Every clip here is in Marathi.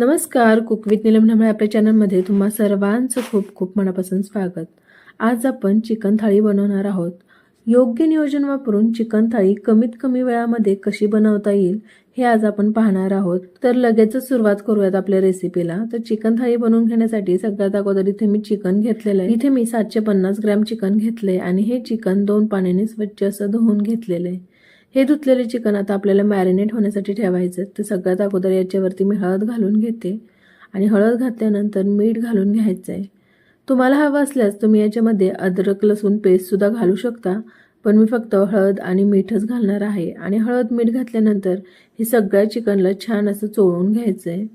नमस्कार कुक विथ निलम ढामळे आपल्या चॅनलमध्ये तुम्हा सर्वांचं खूप खूप मनापासून स्वागत. आज आपण चिकन थाळी बनवणार आहोत. योग्य नियोजन वापरून चिकन थाळी कमीत कमी वेळामध्ये कशी बनवता येईल हे आज आपण पाहणार आहोत. तर लगेचच सुरुवात करूयात आपल्या रेसिपीला. तर चिकन थाळी बनवून घेण्यासाठी सगळ्यात अगोदर इथे मी चिकन घेतलेलं आहे. इथे मी सातशे पन्नास ग्रॅम चिकन घेतले आणि हे चिकन दोन पाण्याने स्वच्छ असं धुवून घेतलेलं आहे. हे धुतलेले चिकन आता आपल्याला मॅरिनेट होण्यासाठी ठेवायचं तर सगळ्यात अगोदर याच्यावरती मी हळद घालून घेते. आणि हळद घातल्यानंतर मीठ घालून घ्यायचं आहे तुम्हाला हवं असल्यास तुम्ही याच्यामध्ये अद्रक लसूण पेस्टसुद्धा घालू शकता. पण मी फक्त हळद आणि मीठच घालणार आहे. आणि हळद मीठ घातल्यानंतर हे सगळ्या चिकनला छान असं चोळून घ्यायचं आहे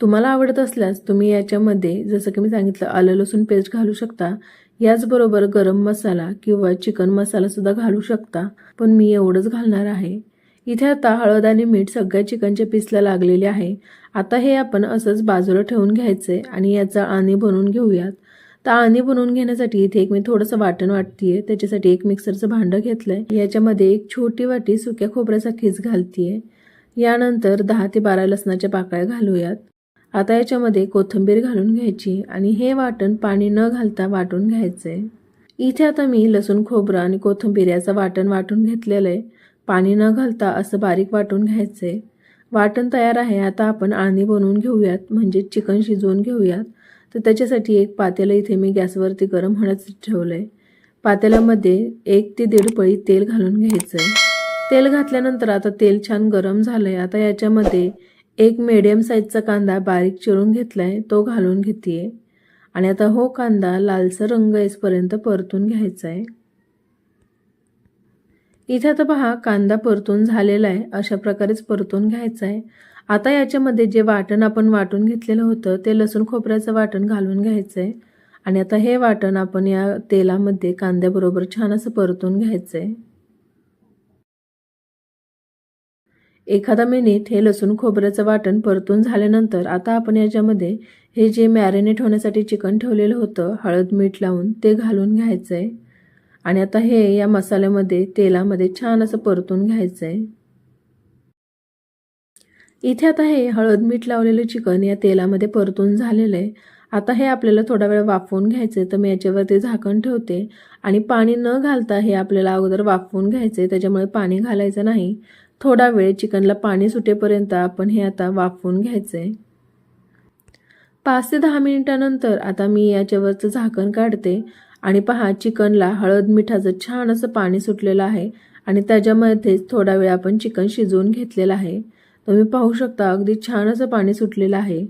तुम्हाला आवडत असल्यास तुम्ही याच्यामध्ये जसं की मी सांगितलं आलं लसूण पेस्ट घालू शकता. याचबरोबर गरम मसाला किंवा चिकन मसालासुद्धा घालू शकता पण मी एवढंच घालणार आहे. इथे आता हळद आणि मीठ सगळ्या चिकनच्या पीसला लागलेले आहे. आता हे आपण असंच बाजूला ठेवून घ्यायचंय आणि याचा आणी बनवून घेऊयात. तर आणी बनवून घेण्यासाठी इथे एक मी थोडंसं वाटण वाटतीये. त्याच्यासाठी एक मिक्सरचं भांडं घेतलंय. याच्यामध्ये एक छोटी वाटी सुक्या खोबऱ्याचा खीस घालतीये. यानंतर दहा ते बारा लसणाच्या पाकळ्या घालूयात. आता याच्यामध्ये कोथिंबीर घालून घ्यायची आणि हे वाटण पाणी न घालता वाटून घ्यायचं. आहे इथे आता मी लसूण खोबरं आणि कोथिंबीर याचं वाटण वाटून घेतलेलं आहे. पाणी न घालता असं बारीक वाटून घ्यायचं. आहे वाटण तयार आहे आता आपण आळणी बनवून घेऊयात म्हणजे चिकन शिजवून घेऊयात. तर त्याच्यासाठी एक पातेलं इथे मी गॅसवरती गरम होण्याचं ठेवलं आहे पातेल्यामध्ये एक ते दीड पळी तेल घालून घ्यायचं आहे तेल घातल्यानंतर आता तेल छान गरम झालं आहे आता याच्यामध्ये एक मीडियम साईजचा कांदा बारीक चिरून घेतला आहे तो घालून घेते आणि आता हो कांदा लालसर रंग येसपर्यंत परतून घ्यायचा आहे इथे आता पहा कांदा परतून झालेला आहे अशा प्रकारेच परतून घ्यायचा आहे आता याच्यामध्ये जे वाटण आपण वाटून घेतलेलं होतं ते लसूण खोबऱ्याचं वाटण घालून घ्यायचं आहे आणि आता हे वाटण आपण या तेलामध्ये कांद्याबरोबर छान असं परतून घ्यायचं आहे एखादा मिनिट हे लसूण खोबऱ्याचं वाटण परतून झाल्यानंतर आता आपण याच्यामध्ये हे जे मॅरिनेट होण्यासाठी चिकन ठेवलेलं होतं हळद मीठ लावून ते घालून घ्यायचं आहे आणि आता हे या मसाल्यामध्ये तेलामध्ये छान असं परतून घ्यायचं आहे इथे आता हे हळद मीठ लावलेलं चिकन या तेलामध्ये परतून झालेलं आहे. आता हे आपल्याला थोडा वेळ वाफवून घ्यायचं आहे तर मी याच्यावरती झाकण ठेवते. आणि पाणी न घालता हे आपल्याला अगोदर वाफवून घ्यायचं आहे त्याच्यामुळे पाणी घालायचं नाही. थोडा वेळ चिकनला पाणी सुटेपर्यंत आपण हे आता वाफवून घ्यायचं. आहे पाच ते दहा मिनिटानंतर आता मी याच्यावरचं झाकण काढते आणि पहा चिकनला हळद मिठाचं छान असं पाणी सुटलेलं आहे आणि त्याच्यामध्येच थोडा वेळ आपण चिकन शिजवून घेतलेलं आहे. तुम्ही पाहू शकता अगदी छान असं पाणी सुटलेलं आहे.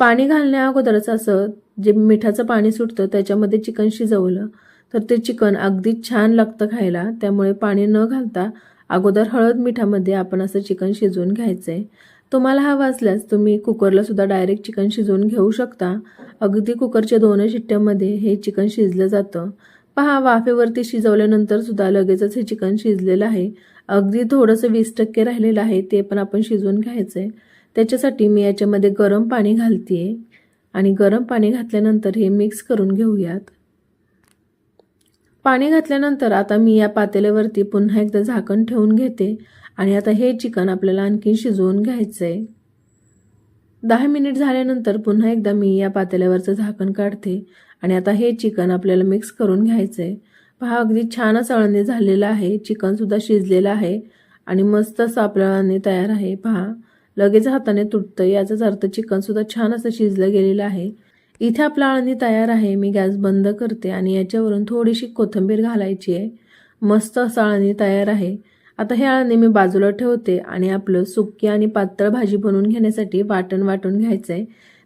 पाणी घालण्या अगोदरच असं जे मिठाचं पाणी सुटतं त्याच्यामध्ये चिकन शिजवलं तर ते चिकन अगदी छान लागतं खायला त्यामुळे पाणी न घालता अगोदर हळद मिठामध्ये आपण असं चिकन शिजवून घ्यायचं आहे तुम्हाला हवा असल्यास तुम्ही कुकरला सुद्धा डायरेक्ट चिकन शिजवून घेऊ शकता. अगदी कुकरच्या दोन शिट्ट्यामध्ये हे चिकन शिजलं जातं. पहा वाफेवरती शिजवल्यानंतर सुद्धा लगेचच हे चिकन शिजलेलं आहे. अगदी थोडंसं वीस टक्के राहिलेलं आहे ते पण आपण शिजवून घ्यायचं आहे त्याच्यासाठी मी याच्यामध्ये गरम पाणी घालते आणि गरम पाणी घातल्यानंतर हे मिक्स करून घेऊयात. पाणी घातल्यानंतर आता मी या पातेल्यावरती पुन्हा एकदा झाकण ठेवून घेते आणि आता हे चिकन आपल्याला आणखी शिजवून घ्यायचं आहे दहा मिनिट झाल्यानंतर पुन्हा एकदा मी या पातेल्यावरचं झाकण काढते आणि आता हे चिकन आपल्याला मिक्स करून घ्यायचं आहे पहा अगदी छानच अळणी झालेलं आहे. चिकनसुद्धा शिजलेलं आहे आणि मस्त असं आपलं अळणी तयार आहे. पहा लगेच हाताने तुटतं याचाच अर्थ चिकनसुद्धा छान असं शिजलं गेलेलं आहे. इथे आपला अळणी तयार आहे मी गॅस बंद करते आणि याच्यावरून थोडीशी कोथिंबीर घालायची आहे. मस्त असं अळणी तयार आहे. आता हे अळणी मी बाजूला ठेवते आणि आपलं सुकी आणि पातळ भाजी बनवून घेण्यासाठी वाटण वाटून घ्यायचं आहे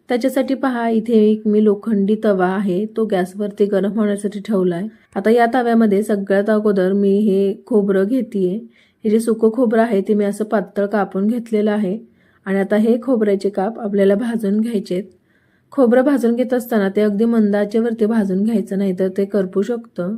त्याच्यासाठी पहा इथे एक मी लोखंडी तवा आहे तो गॅसवरती गरम होण्यासाठी ठेवला आहे आता या तव्यामध्ये सगळ्यात अगोदर मी हे खोबरं घेते हे जे सुकं खोबरं आहे ते मी असं पातळ कापून घेतलेलं आहे. आणि आता हे खोबऱ्याचे काप आपल्याला भाजून घ्यायचे आहेत खोबरं भाजून घेत असताना ते अगदी मंदाच्यावरती भाजून घ्यायचं नाही तर ते करपू शकतं.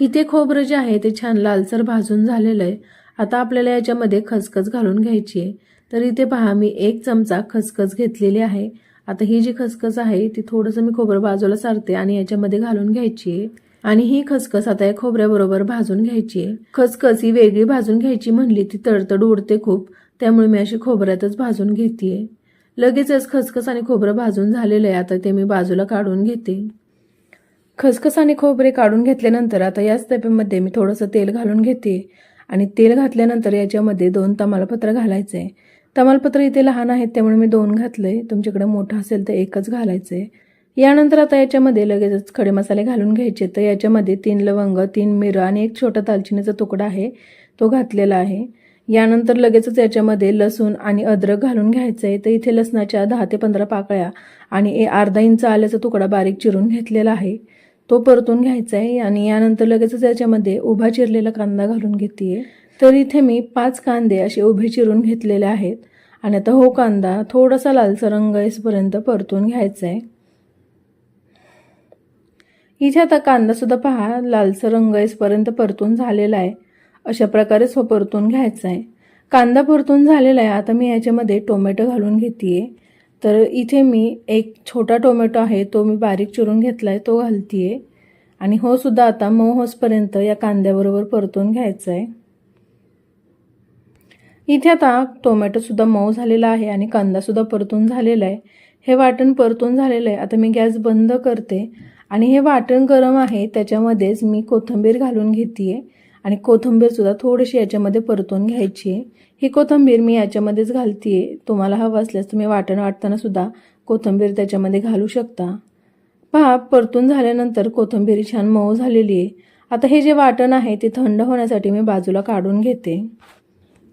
इथे खोबरं जे आहे ते छान लालसर भाजून झालेलं आहे. आता आपल्याला याच्यामध्ये खसखस घालून घ्यायची आहे. तर इथे पहा मी एक चमचा खसखस घेतलेली आहे. आता ही जी खसखस आहे ती थोडंसं मी खोबरं बाजूला सारते आणि याच्यामध्ये घालून घ्यायची आहे. आणि ही खसखस आता या खोबऱ्याबरोबर भाजून घ्यायची आहे. खसखस ही वेगळी भाजून घ्यायची म्हणली ती तडतड उडते खूप. त्यामुळे मी अशी खोबऱ्यातच भाजून घेते लगेचच खसखस आणि खोबरं भाजून झालेलं आहे. आता ते मी बाजूला काढून घेते. खसखस आणि खोबरे काढून घेतल्यानंतर आता याच तप्यामध्ये मी थोडंसं तेल घालून घेते. आणि तेल घातल्यानंतर याच्यामध्ये दोन तमालपत्र घालायचं आहे तमालपत्र इथे लहान आहेत त्यामुळे मी दोन घातलं आहे तुमच्याकडे मोठं असेल तर एकच घालायचं आहे यानंतर आता याच्यामध्ये लगेचच खडे मसाले घालून घ्यायचे. तर याच्यामध्ये तीन लवंग तीन मिरं आणि एक छोटा दालचिनीचा तुकडा आहे तो घातलेला आहे. यानंतर लगेचच याच्यामध्ये लसूण आणि अद्रक घालून घ्यायचं आहे तर इथे लसणाच्या दहा ते पंधरा पाकळ्या आणि ए- अर्धा इंच आल्याचा तुकडा बारीक चिरून घेतलेला आहे. तो परतून घ्यायचा आहे आणि यानंतर लगेचच याच्यामध्ये उभा चिरलेला कांदा घालून घेते तर इथे मी पाच कांदे असे उभे चिरून घेतलेले आहेत आणि आता हो कांदा थोडासा लालसा रंग येसपर्यंत परतून घ्यायचा आहे इथे आता कांदासुद्धा पहा लालसर रंग येसपर्यंत परतून झालेला आहे. अशा प्रकारेच हो परतून घ्यायचा आहे कांदा परतून झालेला आहे. आता मी याच्यामध्ये टोमॅटो घालून घेते तर इथे मी एक छोटा टोमॅटो आहे तो मी बारीक चिरून घेतला आहे तो घालते आणि हो सुद्धा आता मऊ होसपर्यंत या कांद्याबरोबर परतून घ्यायचं आहे इथे आता टोमॅटोसुद्धा मऊ झालेला आहे आणि कांदासुद्धा परतून झालेला आहे. हे वाटण परतून झालेलं आहे. आता मी गॅस बंद करते. आणि हे वाटण गरम आहे त्याच्यामध्येच मी कोथिंबीर घालून घेते आहे आणि कोथिंबीरसुद्धा थोडीशी याच्यामध्ये परतून घ्यायची. आहे ही कोथिंबीर मी याच्यामध्येच घालते तुम्हाला हवं असल्यास तुम्ही वाटण वाटतानासुद्धा कोथिंबीर त्याच्यामध्ये घालू शकता. पहा परतून झाल्यानंतर कोथिंबीर छान मऊ झालेली आहे आता हे जे वाटण आहे ते थंड होण्यासाठी मी बाजूला काढून घेते.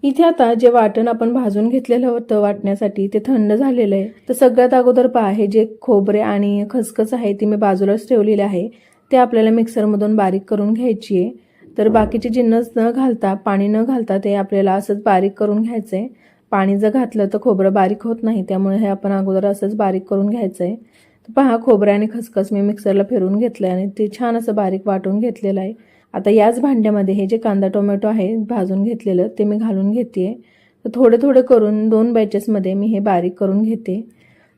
इथे आता जे वाटण आपण भाजून घेतलेलं होतं वाटण्यासाठी ते थंड झालेलं आहे. तर सगळ्यात अगोदर पहा हे जे खोबरे आणि खसखस आहे ती मी बाजूलाच ठेवलेले आहे. ते आपल्याला मिक्सरमधून बारीक करून घ्यायची आहे तर बाकीचे जिन्नस न घालता पाणी न घालता ते आपल्याला असंच बारीक करून घ्यायचं. आहे पाणी जर घातलं तर खोबरं बारीक होत नाही त्यामुळे हे आपण अगोदर असंच बारीक करून घ्यायचं आहे तर पहा खोबरं आणि खसखस मी मिक्सरला फिरून घेतलं आहे आणि ते छान असं बारीक वाटून घेतलेलं आहे. आता याच भांड्यामध्ये हे जे कांदा टोमॅटो आहे भाजून घेतलेलं ते मी घालून घेते तर थोडे थोडे करून दोन बॅचेसमध्ये मी हे बारीक करून घेते.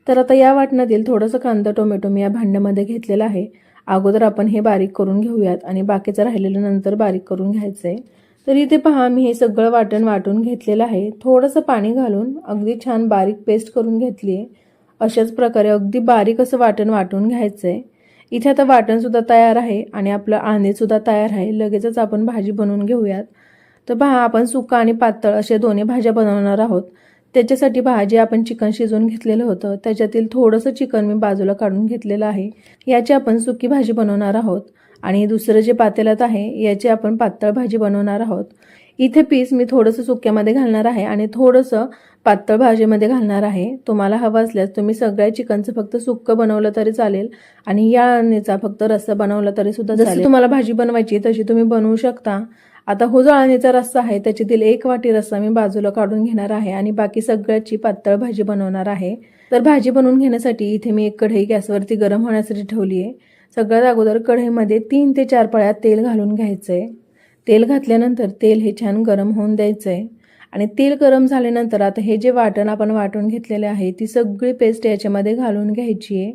तर आता या वाटणातील थोडंसं कांदा टोमॅटो मी या भांड्यामध्ये घेतलेलं आहे. अगोदर आपण हे बारीक करून घेऊयात आणि बाकीचं राहिलेलं नंतर बारीक करून घ्यायचं आहे तर इथे पहा मी हे सगळं वाटण वाटून घेतलेलं आहे. थोडंसं पाणी घालून अगदी छान बारीक पेस्ट करून घेतली आहे अशाच प्रकारे अगदी बारीक असं वाटण वाटून घ्यायचं आहे इथे आता वाटणसुद्धा तयार आहे आणि आपलं आंदेसुद्धा तयार आहे. लगेचच आपण भाजी बनवून घेऊयात. तर पहा आपण सुका आणि पातळ अशा दोन्ही भाज्या बनवणार आहोत. त्याच्यासाठी पहा जे आपण चिकन शिजवून घेतलेलं होतं. त्याच्यातील थोडंसं चिकन मी बाजूला काढून घेतलेलं आहे. याची आपण सुकी भाजी बनवणार आहोत. आणि दुसरं जे पातेल्यात आहे याची आपण पातळ भाजी बनवणार आहोत. इथे पीस मी थोडंसं सुक्यामध्ये घालणार आहे आणि थोडंसं पातळ भाजीमध्ये घालणार आहे. तुम्हाला हवं असल्यास तुम्ही सगळ्या चिकनचं फक्त सुक्कं बनवलं तरी चालेल आणि या फक्त रस्सा बनवला तरी सुद्धा जशी तुम्हाला भाजी बनवायची तशी तुम्ही बनवू शकता. आता हो रस्सा आहे त्याच्यातील एक वाटी रस्सा मी बाजूला काढून घेणार आहे आणि बाकी सगळ्याची पातळ भाजी बनवणार आहे. तर भाजी बनवून घेण्यासाठी इथे मी एक कढई गॅसवरती गरम होण्यासाठी ठेवली आहे. सगळ्यात अगोदर कढईमध्ये तीन ते चार पळ्या तेल घालून घ्यायचं आहे तेल घातल्यानंतर तेल हे छान गरम होऊन द्यायचं आहे आणि तेल गरम झाल्यानंतर आता हे जे वाटण आपण वाटून घेतलेले आहे ती सगळी पेस्ट याच्यामध्ये घालून घ्यायची आहे.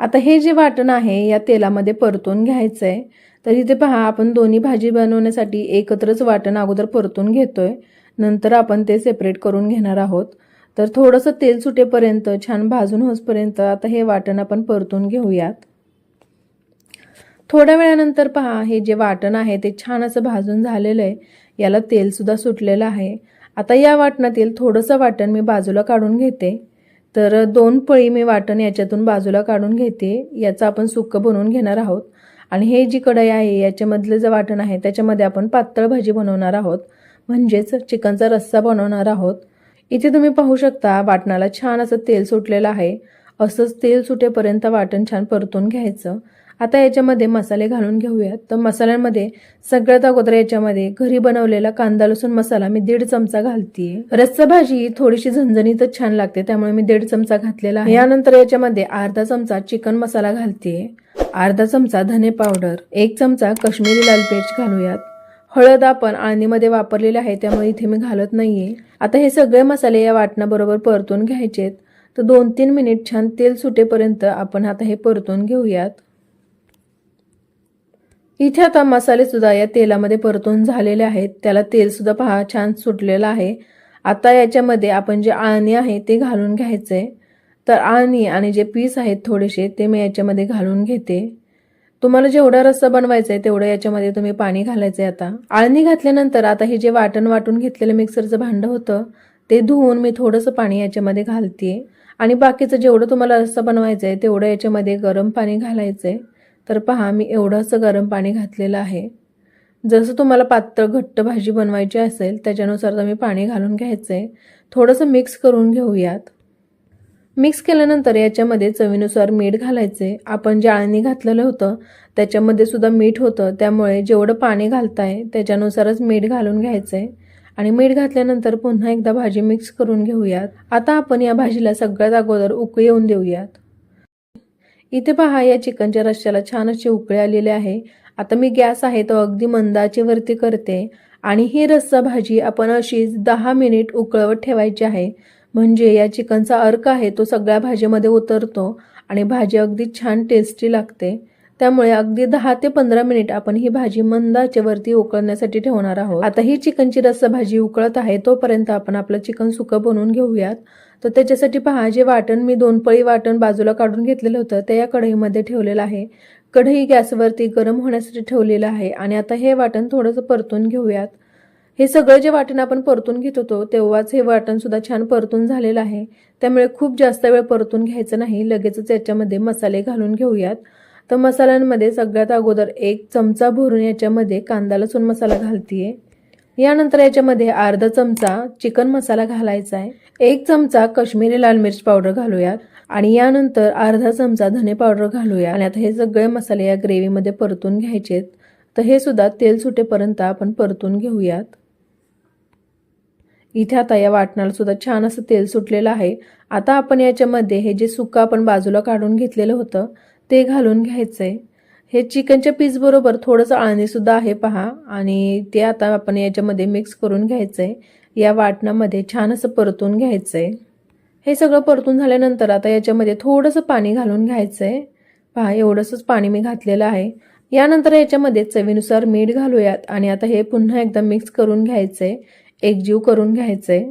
आता हे जे वाटण आहे या तेलामध्ये परतून घ्यायचं आहे तर इथे पहा आपण दोन्ही भाजी बनवण्यासाठी एकत्रच वाटण अगोदर परतून घेतोय. नंतर आपण ते सेपरेट करून घेणार आहोत. तर थोडंसं तेल सुटेपर्यंत छान भाजून होसपर्यंत आता हे वाटण आपण परतून घेऊयात. थोड्या वेळानंतर पहा हे जे वाटण आहे ते छान असं भाजून झालेलं आहे. याला तेलसुद्धा सुटलेलं आहे. आता या वाटणातील थोडंसं वाटण मी बाजूला काढून घेते. तर दोन पळी मी वाटण याच्यातून बाजूला काढून घेते. याचं आपण सुक्क बनवून घेणार आहोत. आणि हे जी कढई आहे याच्यामधलं जे वाटण आहे त्याच्यामध्ये आपण पातळ भाजी बनवणार आहोत. म्हणजेच चिकनचा रस्सा बनवणार आहोत. इथे तुम्ही पाहू शकता वाटणाला छान असं तेल सुटलेलं आहे. असंच तेल सुटेपर्यंत वाटण छान परतून घ्यायचं. आता याच्यामध्ये मसाले घालून घेऊयात. तर मसाल्यांमध्ये सगळ्यात अगोदर याच्यामध्ये घरी बनवलेला कांदा लसूण मसाला मी दीड चमचा घालतीये. रस्सा भाजी थोडीशी झणझणीतच छान लागते त्यामुळे मी दीड चमचा घातलेला आहे. यानंतर याच्यामध्ये अर्धा चमचा चिकन मसाला घालतीये. अर्धा चमचा धने पावडर एक चमचा काश्मीरी लाल पेस्ट घालूयात. हळद आपण आळणीमध्ये वापरलेली आहे त्यामुळे इथे मी घालत नाहीये. आता हे सगळे मसाले या वाटणाबरोबर परतून घ्यायचेत. तर दोन तीन मिनिट छान तेल सुटेपर्यंत आपण आता हे परतून घेऊयात. इथे आता मसाले सुद्धा या तेलामध्ये परतून झालेले आहेत. त्याला तेल सुद्धा पहा छान सुटलेलं आहे. आता याच्यामध्ये आपण जे आळणी आहे ते घालून घ्यायचे तर आळणी आणि जे पीस आहेत थोडेसे ते मी याच्यामध्ये घालून घेते. तुम्हाला जेवढा रस्सा बनवायचा आहे तेवढं याच्यामध्ये तुम्ही पाणी घालायचं आहे आता. आळणी घातल्यानंतर आता हे जे वाटण वाटून घेतलेलं मिक्सरचं भांडं होतं ते धुवून मी थोडंसं पाणी याच्यामध्ये घालते. आणि बाकीचं जेवढं तुम्हाला रस्सा बनवायचं आहे तेवढं याच्यामध्ये गरम पाणी घालायचं आहे तर पहा मी एवढंसं गरम पाणी घातलेलं आहे. जसं तुम्हाला पातळ घट्ट भाजी बनवायची असेल त्याच्यानुसार तुम्ही पाणी घालून घ्यायचं आहे थोडंसं मिक्स करून घेऊयात. मिक्स केल्यानंतर याच्यामध्ये चवीनुसार मीठ घालायचे. आपण जाळणी घातलेलं होतं त्याच्यामध्ये सुद्धा मीठ होतं. त्यामुळे जेवढं पाणी घालताय त्याच्यानुसारच मीठ घालून घ्यायचं आहे आणि मीठ घातल्यानंतर पुन्हा एकदा भाजी मिक्स करून घेऊयात. आता आपण या भाजीला सगळ्यात अगोदर उकळी येऊन देऊयात. इथे पहा या चिकनच्या रश्श्याला छान अशी उकळी आलेली आहे. आता मी गॅस आहे तो अगदी मंदाची वरती करते. आणि ही रस्सा भाजी आपण अशीच दहा मिनिट उकळवत ठेवायची आहे. म्हणजे या चिकनचा अर्क आहे तो सगळ्या भाजीमध्ये उतरतो आणि भाजी अगदी छान टेस्टी लागते. त्यामुळे अगदी दहा ते पंधरा मिनिट आपण ही भाजी मंदाच्या वरती उकळण्यासाठी ठेवणार आहोत. आता ही चिकनची रस्सा भाजी उकळत आहे तोपर्यंत आपण आपलं चिकन सुकं बनवून घेऊयात. तर त्याच्यासाठी पहा जे वाटण मी दोन पळी वाटण बाजूला काढून घेतलेलं होतं ते या कढईमध्ये ठेवलेलं आहे. कढई गॅसवरती गरम होण्यासाठी ठेवलेलं आहे आणि आता हे वाटण थोडंसं परतून घेऊयात. हे सगळं जे वाटण आपण परतून घेत होतो तेव्हाच हे वाटण सुद्धा छान परतून झालेलं आहे. त्यामुळे खूप जास्त वेळ परतून घ्यायचं नाही. लगेचच याच्यामध्ये मसाले घालून घेऊयात. तर मसाल्यांमध्ये सगळ्यात अगोदर एक चमचा भरून याच्यामध्ये कांदा लसूण मसाला घालतीये. यानंतर याच्यामध्ये अर्धा चमचा चिकन मसाला घालायचा आहे. एक चमचा कश्मीरी लाल मिर्च पावडर घालूयात. आणि यानंतर अर्धा चमचा धने पावडर घालूया आणि आता हे सगळे मसाले या ग्रेव्हीमध्ये परतून घ्यायचेत. तर हे सुद्धा तेल सुटेपर्यंत आपण परतून घेऊयात. इथे आता या वाटणाला सुद्धा छान असं तेल सुटलेलं आहे. आता आपण याच्यामध्ये हे जे सुकं आपण बाजूला काढून घेतलेलं होतं ते घालून घ्यायचं आहे हे चिकनच्या पीसबरोबर थोडंसं आळणीसुद्धा आहे पहा. आणि ते आता आपण याच्यामध्ये मिक्स करून घ्यायचं आहे या वाटणामध्ये छान असं परतून घ्यायचं आहे हे सगळं परतून झाल्यानंतर आता याच्यामध्ये थोडंसं पाणी घालून घ्यायचं आहे पहा एवढंसंच पाणी मी घातलेलं आहे. यानंतर याच्यामध्ये चवीनुसार मीठ घालूयात. आणि आता हे पुन्हा एकदा मिक्स करून घ्यायचं आहे एकजीव करून घ्यायचं आहे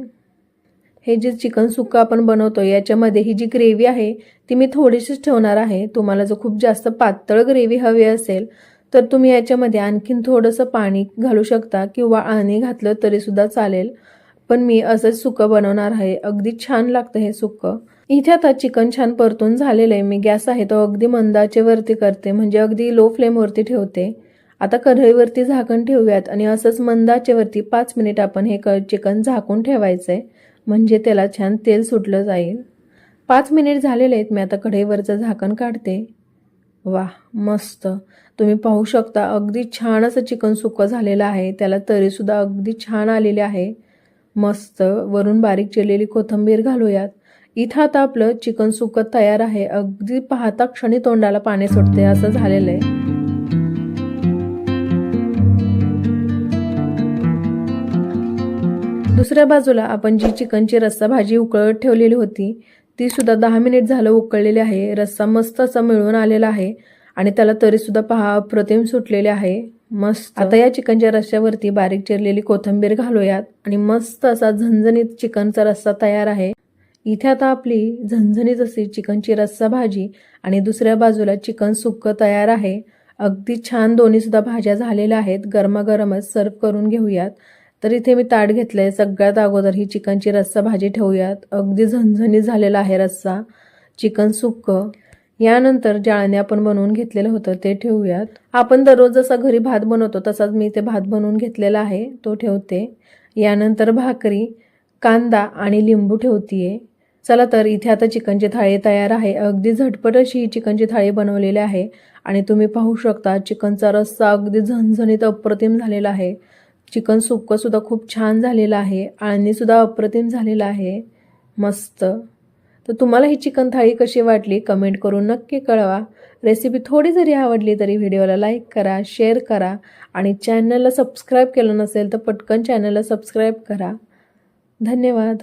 हे जे चिकन सुक्का आपण बनवतो याच्यामध्ये ही जी ग्रेव्ही आहे ती मी थोडीशीच ठेवणार आहे. तुम्हाला जर खूप जास्त पातळ ग्रेव्ही हवी असेल तर तुम्ही याच्यामध्ये आणखीन थोडंसं पाणी घालू शकता किंवा आणी घातलं तरीसुद्धा चालेल. पण मी असंच सुकं बनवणार आहे. अगदी छान लागतं हे सुकं इथे आता चिकन छान परतून झालेलं आहे. मी गॅस आहे तो अगदी मंदाचे वरती करते. म्हणजे अगदी लो फ्लेमवरती ठेवते. आता कढईवरती झाकण ठेवूयात आणि असंच मंदाचेवरती पाच मिनिट आपण हे क चिकन झाकून ठेवायचं आहे म्हणजे त्याला छान तेल सुटलं जाईल. पाच मिनिट झालेले आहेत मी आता कढईवरचं झाकण काढते. वा मस्त. तुम्ही पाहू शकता अगदी छान असं चिकन सुकं झालेलं आहे. त्याला तरीसुद्धा अगदी छान आलेले आहे. मस्त. वरून बारीक चिरलेली कोथिंबीर घालूयात. इथं आता आपलं चिकन सुकं तयार आहे. अगदी पाहता क्षणी तोंडाला पाणी सुटते असं झालेलं आहे. दुसऱ्या बाजूला आपण जी चिकनची रस्सा भाजी उकळत ठेवलेली होती ती सुद्धा दहा मिनिट झालं उकळलेली आहे. रस्सा मस्त असा मिळून आलेला आहे आणि त्याला तरी सुद्धा पहा अप्रतिम सुटलेले आहे. मस्त. आता या चिकनच्या रस्स्यावरती बारीक चिरलेली कोथिंबीर घालूयात आणि मस्त असा झणझणीत चिकनचा रस्सा तयार आहे. इथे आता आपली झणझणीत अशी चिकनची रस्सा भाजी आणि दुसऱ्या बाजूला चिकन सुक्क तयार आहे. अगदी छान दोन्ही सुद्धा भाज्या झालेल्या आहेत. गरमागरमच सर्व करून घेऊयात. तर इथे मी ताट घेतलं आहे सगळ्यात अगोदर ही चिकनची रस्सा भाजी ठेवूयात. अगदी झणझणीत झालेला आहे रस्सा. चिकन सुक्क. यानंतर जाळणे आपण बनवून घेतलेलं होतं ते ठेवूयात. आपण दररोज जसा घरी भात बनवतो तसाच मी ते भात बनवून घेतलेला आहे. तो ठेवते. यानंतर भाकरी कांदा आणि लिंबू ठेवतीये. चला तर इथे आता चिकनची थाळी तयार आहे. अगदी झटपट अशी ही चिकनची थाळी बनवलेली आहे. आणि तुम्ही पाहू शकता चिकनचा रस्सा अगदी झणझणीत अप्रतिम झालेला आहे. चिकन सुक्कंसुद्धा खूप छान झालेलं आहे. आळणीसुद्धा अप्रतिम झालेलं आहे. मस्त. तर तुम्हाला ही चिकन थाळी कशी वाटली कमेंट करून नक्की कळवा. रेसिपी थोडी जरी आवडली तरी व्हिडिओला लाईक करा शेअर करा. आणि चॅनलला सबस्क्राईब केलं नसेल तर पटकन चॅनलला सबस्क्राईब करा. धन्यवाद.